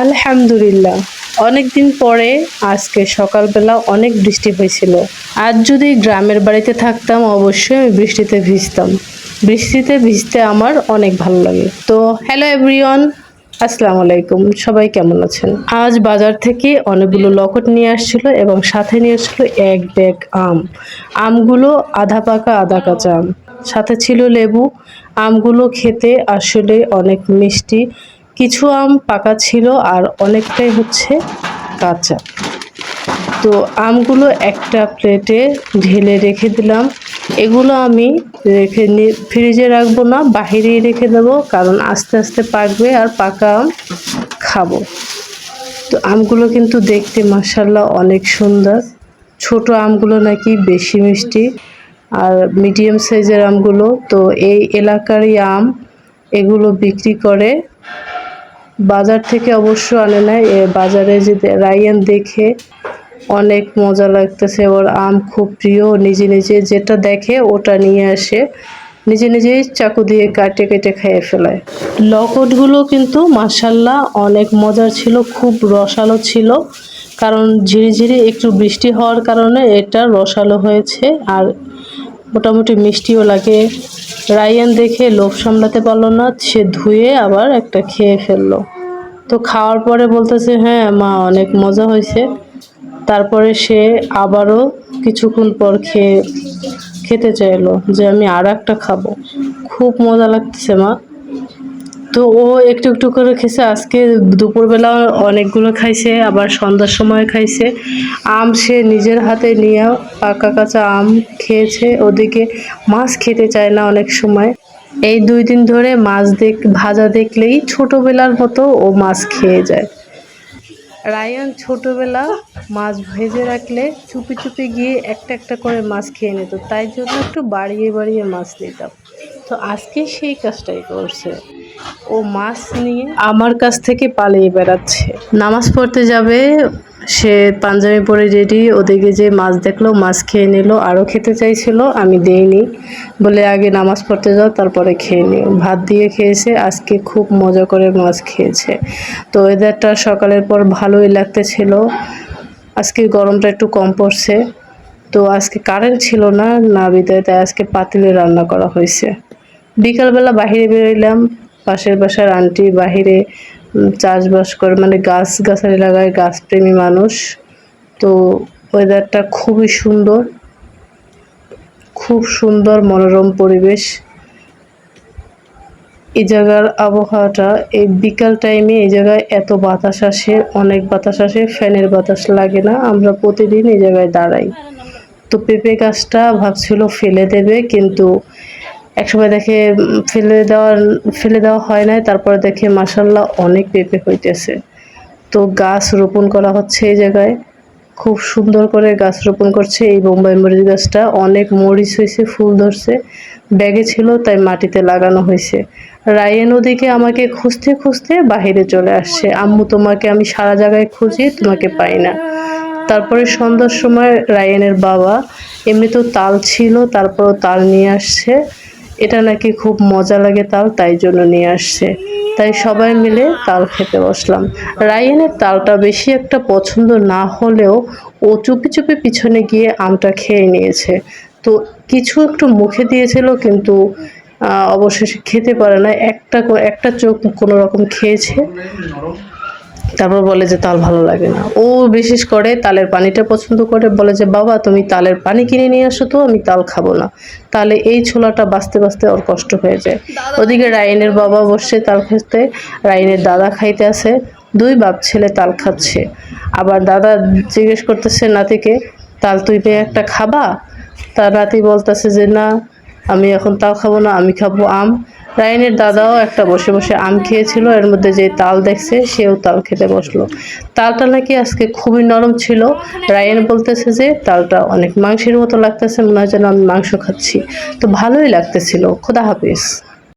আলহামদুলিল্লাহ। অনেকদিন পরে আজকে সকালবেলা অনেক বৃষ্টি হয়েছিল। আজ যদি গ্রামের বাড়িতে থাকতাম, অবশ্যই আমি বৃষ্টিতে ভিজতাম। বৃষ্টিতে ভিজতে আমার অনেক ভালো লাগে। তো হ্যালো এভরিওয়ান আসসালামু আলাইকুম। সবাই কেমন আছেন? আজ বাজার থেকে অনেকগুলো লকট নিয়ে আসছিল এবং সাথে নিয়ে আসছিল এক ব্যাগ আম। আমগুলো আধা পাকা, আধা কাঁচা আম। সাথে ছিল লেবু। আমগুলো খেতে আসলে অনেক মিষ্টি। কিছু আম পাকা ছিল আর অনেকটাই হচ্ছে কাঁচা। তো আমগুলো একটা প্লেটে ঢেলে রেখে দিলাম। এগুলো আমি রেখে ফ্রিজে রাখব না, বাহিরেই রেখে দেবো, কারণ আস্তে আস্তে পাকবে আর পাকা আম খাব। তো আমগুলো কিন্তু দেখতে মাসাল্লাহ অনেক সুন্দর। ছোট আমগুলো নাকি বেশি মিষ্টি আর মিডিয়াম সাইজের আমগুলো। তো এই এলাকারই আম এগুলো বিক্রি করে বাজার থেকে অবশ্য আনে না এ বাজারে যে রায়ান দেখে অনেক মজা লাগতেছে। ওর আম খুব প্রিয়, নিজে নিজে যেটা দেখে ওটা নিয়ে আসে। নিজে নিজেই চাকু দিয়ে কাটে, কেটে খেয়ে ফেলায়। লকটগুলো কিন্তু মাসাল্লাহ অনেক মজার ছিল, খুব রসালো ছিল। কারণ ঝিরিঝিরি একটু বৃষ্টি হওয়ার কারণে এটা রসালো হয়েছে। আর মোটামুটি মিষ্টিও লাগে। রায়ান দেখে লোভ সামলাতে পারল না, সে ধুয়ে আবার একটা খেয়ে ফেলল। তো খাওয়ার পরে বলতেছে হ্যাঁ মা, অনেক মজা হয়েছে। তারপরে সে আবারও কিছুক্ষণ পর খেয়ে, খেতে চাইলো যে, আমি আর একটা খাব। খুব মজা লাগতেছে, মা। তো ও একটু একটু করে খেয়েছে। আজকে দুপুরবেলা অনেকগুলো খাইছে, আবার সন্ধ্যার সময় খাইছে। আম সে নিজের হাতে নিয়ে পাকা কাঁচা আম খেয়েছে। ওদিকে মাছ খেতে চায় না অনেক সময়। এই দুই দিন ধরে মাছ দেখ, ভাজা দেখলেই ছোটোবেলার মতো ও মাছ খেয়ে যায়। রায়ন ছোটোবেলা মাছ ভেজে রাখলে চুপি চুপি গিয়ে একটা একটা করে মাছ খেয়ে নিত। তাই জন্য একটু বাড়িয়ে বাড়িয়ে মাছ নিতাম। তো আজকে সেই কাজটাই করছে। ও মাছ নিয়ে আমার কাছ থেকে পালিয়ে বেড়াচ্ছে। নামাজ পড়তে যাবে সে পাঞ্জাবি পরে রেডি ওদিকে যে মাছ দেখল মাছ খেয়ে নিল আরও খেতে চাইছিল আমি দেইনি। বলে আগে নামাজ পড়তে যাও তারপরে খেয়ে নিও। ভাত দিয়ে খেয়েছে আজকে খুব মজা করে মাছ খেয়েছে। তো ওয়েদারটা সকালের পর ভালোই লাগতেছিল। আজকে গরমটা একটু কম পড়ছে। তো আজকে কারেন্ট ছিল না না বিদায় তাই আজকে পাতিলে রান্না করা হয়েছে। বিকালবেলা বাহিরে বেরোইলাম পাশের বাসার আন্টি বাহিরে চাষবাস করে মানে গাছ গাছালি লাগায়, গাছপ্রেমী মানুষ। তো ওয়েদারটা খুবই সুন্দর, খুব সুন্দর মনোরম পরিবেশ। এই জায়গার আবহাওয়াটা, এই বিকাল টাইমে এই জায়গায় এত বাতাস আসে, অনেক বাতাস আসে, ফ্যানের বাতাস লাগে না, আমরা প্রতিদিন এই জায়গায় দাঁড়াই। তো পেঁপে গাছটা ভাবছিল ফেলে দেবে, কিন্তু একসময় দেখে ফেলে দেওয়ার, ফেলে দেওয়া হয় নাই, তারপরে দেখে মাসাল্লাহ অনেক পেঁপে হইতেছে। তো গাছ রোপণ করা হচ্ছে এই জায়গায়। খুব সুন্দর করে গাছ রোপণ করছে এই বোম্বাই মরিচ গাছটা। অনেক মরিচ হয়েছে ফুল ধরছে। ব্যাগে ছিল, তাই মাটিতে লাগানো হয়েছে রায়ে নদীকে আমাকে খুঁজতে খুঁজতে বাহিরে চলে আসছে। আম্মু, তোমাকে আমি সারা জায়গায় খুঁজি, তোমাকে পাই না। তারপরে সন্ধ্যার সময় রায়ানের বাবা এমনিতেও তাল ছিল, তারপরও তাল নিয়ে আসছে। এটা নাকি খুব মজা লাগে তাল, তাই জন্য নিয়ে আসছে। তাই সবাই মিলে তাল খেতে বসলাম। রায়ানের তালটা বেশি একটা পছন্দ না হলেও ও চুপি চুপি পিছনে গিয়ে আমটা খেয়ে নিয়েছে। তো কিছু একটু মুখে দিয়েছিল কিন্তু অবশেষে খেতে পারে না। একটা একটা চোখ কোনো রকম খেয়েছে। তারপর বলে যে তাল ভালো লাগে না। ও বিশেষ করে তালের পানিটা পছন্দ করে বলে যে বাবা তুমি তালের পানি কিনে নিয়ে আসো তো আমি তাল খাব না। তাহলে এই ছোলাটা বাঁচতে বাঁচতে ওর কষ্ট হয়ে যায়। ওদিকে রাইনের বাবা বসছে তাল খেতে রাইনের দাদা খাইতে আছে দুই বাপ ছেলে তাল খাচ্ছে। আবার দাদা জিজ্ঞেস করতেছে নাতিকে তাল তুই পেয়ে একটা খাবা? তার নাতি বলতেছে যে না আমি এখন তাল খাব না আমি খাব আম। রায়নের দাদাও একটা বসে বসে আম খেয়েছিল, এর মধ্যে যে তাল দেখছে সেও তাল খেতে বসল। তালটা নাকি আজকে খুবই নরম ছিল। রায়ন বলতেছে যে তালটা অনেক মাংসের মতো লাগতেছে, মনে হয় যেন আমি মাংস খাচ্ছি। তো ভালোই লাগতেছিল। খোদা হাফিজ।